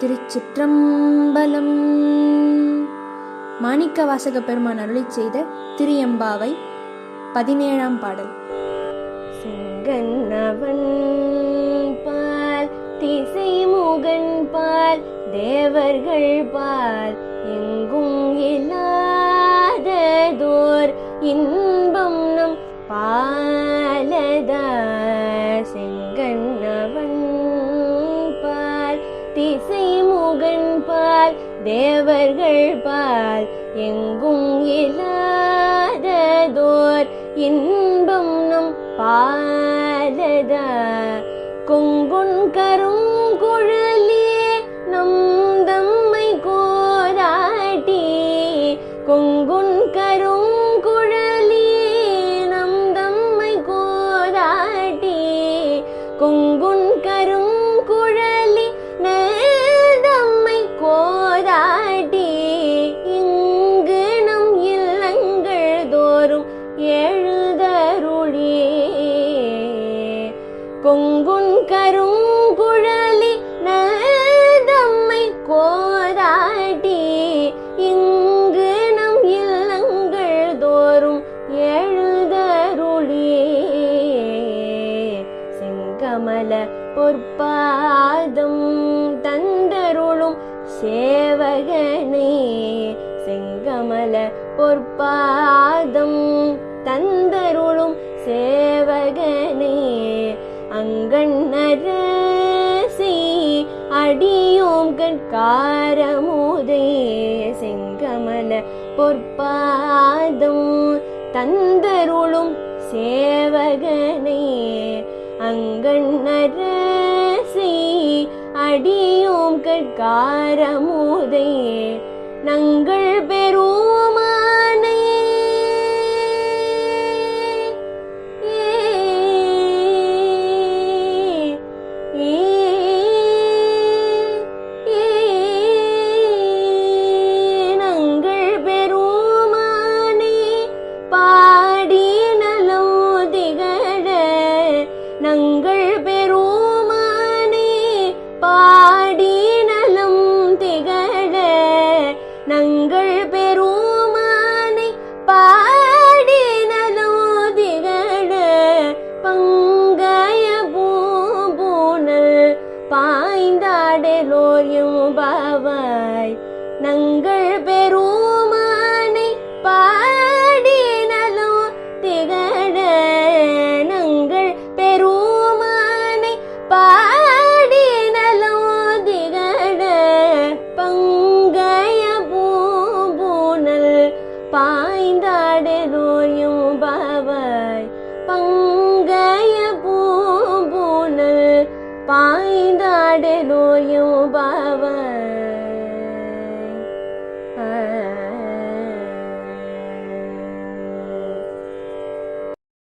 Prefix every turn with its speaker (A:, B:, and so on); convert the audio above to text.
A: திருச்சிற்றம்பலம். மாணிக்க வாசக பெருமான் அருளி செய்த திரியம்பாவை பதினேழாம் பாடல்.
B: செங்கன்னவன் பால் திசை முகன் பால் தேவர்கள் பால் எங்கும் பால் தேவர்கள் பால் எங்கும் இல்லாததோர் இன்பம் நம் பாலதா. கொங்குன் கரும் குழலியே நம் தம்மை கோராட்டி கொங்குன் கரும் குழலியே நம் தம்மை கோராட்டி கொங்குன் கரும் கொங்குன் கருங்குழலி நம்மை கோராட்டி இங்கு நம் இல்லங்கள் தோறும் எழுதருளே. செங்கமல பொற்பாதம் தந்தருளும் சேவகனே. செங்கமல பொற்பாதம் தந்தருளும் சேவகனே. அங்கண்ணரசி அடியோம் கண்காரமுதே செங்கமல பொற்பாதம் தந்தருளும் சேவகனே. அங்கண்ணரசி அடியோம் கட்காரமுதே நங்கள் பெறும் பெருமானே பாடி நலம் திகழ. நங்கள் பெருமானை பாடி நலம் திகழ. பங்காய பூம்பூனல் பாய்ந்தாடலோர் பாவாய் நங்கள் பாய்ந்தாடலோயும்